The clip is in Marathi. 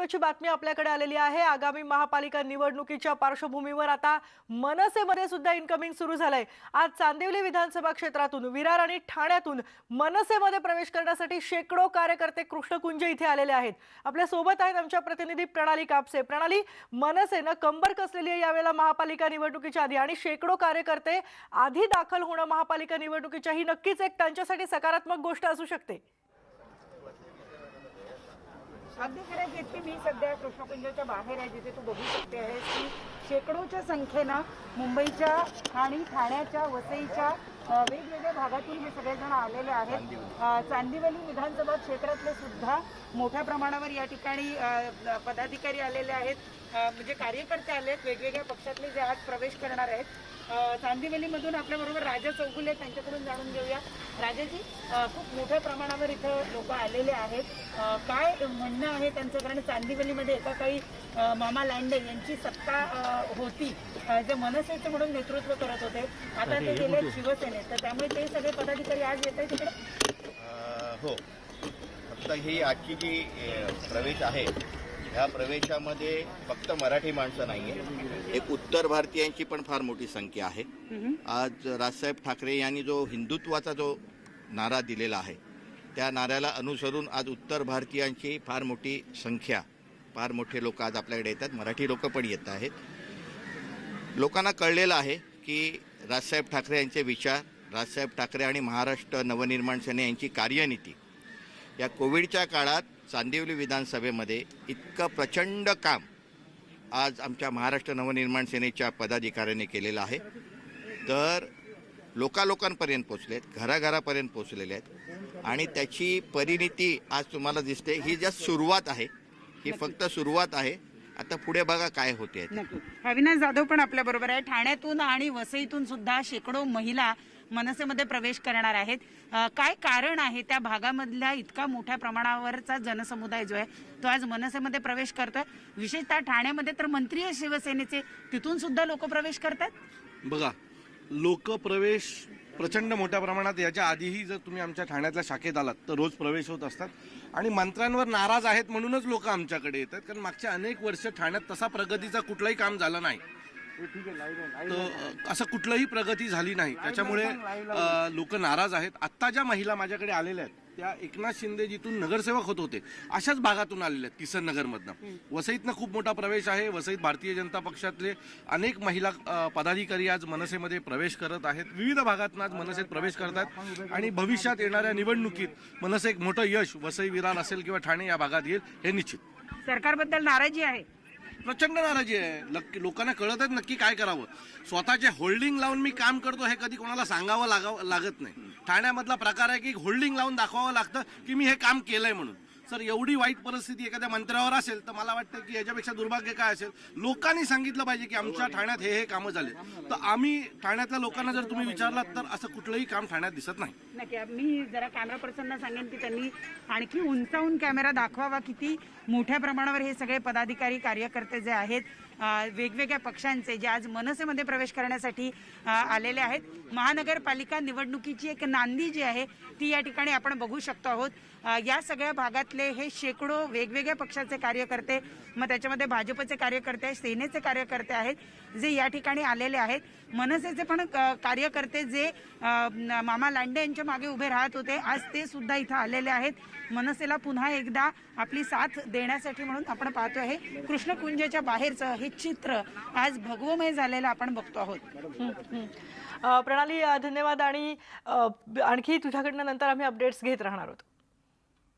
महत्वाची बातमी आपल्याकडे आलेली आहे. आगामी महापालिका निवडणुकीच्या पार्श्वभूमीवर आता मनसेमध्ये सुद्धा इन्कमिंग सुरू झालंय. आज चांदिवली विधानसभा क्षेत्रातून विरार आणि ठाण्यातून मनसेमध्ये प्रवेश करण्यासाठी शेकडो कार्यकर्ते कृष्णकुंज इथे आलेले आहेत. आपल्यासोबत आहेत आमच्या प्रतिनिधी प्रणाली कापसे. प्रणाली मनसेनं कंबर कसलेली आहे यावेळेला महापालिका निवडणुकीच्या आधी? आणि शेकडो कार्यकर्ते आधी दाखल होणं महापालिका निवडणुकीच्या ही नक्कीच एक त्यांच्यासाठी सकारात्मक गोष्ट असू शकते. अगदी खरं जितकी मी सध्या कृष्णकुंजाच्या बाहेर आहे जिथे तू बघू शकते आहेस की शेकडोच्या संख्येनं मुंबईच्या आणि ठाण्याच्या वसईच्या वेगवेगळ्या भागातून हे सगळेजण आलेले आहेत. चांदिवली विधानसभा क्षेत्रातले सुद्धा मोठ्या प्रमाणावर या ठिकाणी पदाधिकारी आलेले आहेत. म्हणजे कार्यकर्ते आले आहेत वेगवेगळ्या पक्षातले जे आज प्रवेश करणार आहेत. अ, चांदिवलीमधून आपल्याबरोबर राजा चौगुले आहेत, त्यांच्याकडून जाणून घेऊया. राजाजी खूप मोठ्या प्रमाणावर इथं लोक आलेले आहेत. काय म्हणणं आहे त्यांचं? कारण चांदिवलीमध्ये एका काही मामा लांडे यांची सत्ता होती. जे मनसेचं म्हणून नेतृत्व करत होते. आता ते गेले शिवसेनेत. तर त्यामुळे ते सगळे पदाधिकारी आज येत आहेत तिकडे? अ, हो. फक्त ही आजची जी प्रवेश आहे ह्या प्रवेशामध्ये फक्त मराठी माणसं नाही आहे एक उत्तर भारतीयांची पण फार मोठी संख्या आहे. आज राजसाहेब ठाकरे यांनी जो हिंदुत्वाचा जो नारा दिलेला आहे त्या नाऱ्याला अनुसरून आज उत्तर भारतीयांची फार मोठी संख्या फार मोठे लोक आज आपल्याकडे येतात. मराठी लोक पण येत आहेत. लोकांना कळलेलं आहे की राजसाहेब ठाकरे यांचे विचार राजसाहेब ठाकरे आणि महाराष्ट्र नवनिर्माण सेना यांची कार्यनीती या कोविडच्या काळात चांदिवली विधानसभेमध्ये इतकं प्रचंड काम आज आमच्या महाराष्ट्र नवनिर्माण सेनेच्या पदाधिकाऱ्यांनी केलेलं आहे. तर लोकालोकांपर्यंत पोचलेत घराघरापर्यंत पोचलेले आहेत. आणि त्याची परिणिती आज तुम्हाला दिसते. ही जस्ट सुरुवात आहे. ही फक्त सुरुवात आहे. आता पुढे बघा काय होते अविनाश जाधव पण आपल्या बरोबर आहे. ठाण्यातून आणि वसईतून सुद्धा शेकडो महिला मनसेमध्ये प्रवेश करणार आहेत. काय कारण आहे त्या भागामधल्या इतका मोठ्या प्रमाणावरचा जनसमुदाय जो आहे तो आज मनसेमध्ये प्रवेश करतोय. विशेषतः ठाण्यामध्ये तर मंत्री आहे शिवसेनेचे तिथून सुद्धा लोक प्रवेश करतात? बघा लोकप्रवेश प्रचंड मोठ्या प्रमाणात याच्या आधीही जर तुम्ही आमच्या ठाण्यातल्या शाखेत आलात तर रोज प्रवेश होत असतात. आणि मंत्र्यांवर नाराज आहेत म्हणूनच लोक आमच्याकडे येतात कारण मागच्या अनेक वर्ष ठाण्यात तसा प्रगतीचा कुठलाही काम झालं नाही. असं कुठलंही प्रगती झाली नाही. त्याच्यामुळे लोक नाराज आहेत. आत्ता ज्या महिला माझ्याकडे आलेल्या आहेत त्या एकनाथ शिंदे जिथून नगरसेवक होत होते अशाच भागातून आलेल्या आहेत किसन नगरमधनं वसईतनं खूप मोठा प्रवेश आहे. वसईत भारतीय जनता पक्षातले अनेक महिला अ, पदाधिकारी आज मनसेमध्ये प्रवेश करत आहेत. विविध भागातून आज मनसेत प्रवेश करतात. आणि भविष्यात येणाऱ्या निवडणुकीत मनसे एक मोठं यश वसई विरार असेल किंवा ठाणे या भागात येईल हे निश्चित. सरकारबद्दल नाराजी आहे. प्रचंड नाराजी आहे. नक्की लोकांना कळतच नक्की काय करावं. स्वतःचे होल्डिंग लावून मी काम करतो हे कधी कोणाला सांगावं लागावं लागत नाही. ठाण्यामधला प्रकार आहे की होल्डिंग लावून दाखवावं लागतं की मी हे काम केलंय म्हणून. सर एवढी वाईट परिस्थिती एखाद्या मंत्र्यावर असेल तर मला वाटतं की याच्यापेक्षा दुर्भाग्य काय असेल? लोकांनी सांगितलं पाहिजे की आमच्या ठाण्यात हे हे कामं झाले. तर आम्ही ठाण्यातल्या लोकांना जर तुम्ही विचारलात तर असं कुठलंही काम ठाण्यात दिसत नाही. नक्की. मी जरा कॅमेरा पर्सनला सांगेन की त्यांनी आणखी उंचावून कॅमेरा दाखवावा किती मोठ्या प्रमाणावर हे सगळे पदाधिकारी कार्यकर्ते जे आहेत वेगवेगळ्या पक्षांचे जे आज मनसेमध्ये प्रवेश करण्यासाठी आलेले आहेत. महानगरपालिका निवडणुकीची एक नांदी जी आहे ती या ठिकाणी आपण बघू शकतो आहोत. या सगळ्या भागातले हे शेकडो वेगवेगळ्या पक्षाचे कार्यकर्ते मग त्याच्यामध्ये भाजपचे कार्यकर्ते सेनेचे कार्यकर्ते आहेत जे या ठिकाणी आलेले आहेत. मनसेचे पण कार्यकर्ते जे मामा लांडे यांच्या मागे उभे राहत होते आज ते सुद्धा इथं आलेले आहेत. मनसेला पुन्हा एकदा आपली साथ देण्यासाठी म्हणून आपण पाहतो आहे. कृष्णकुंजाच्या बाहेरचं हे चित्र आज भगवमय झालेलं आपण बघतो आहोत. प्रणाली धन्यवाद आणि आणखी तुझ्याकडनं नंतर आम्ही अपडेट्स घेत राहणार आहोत.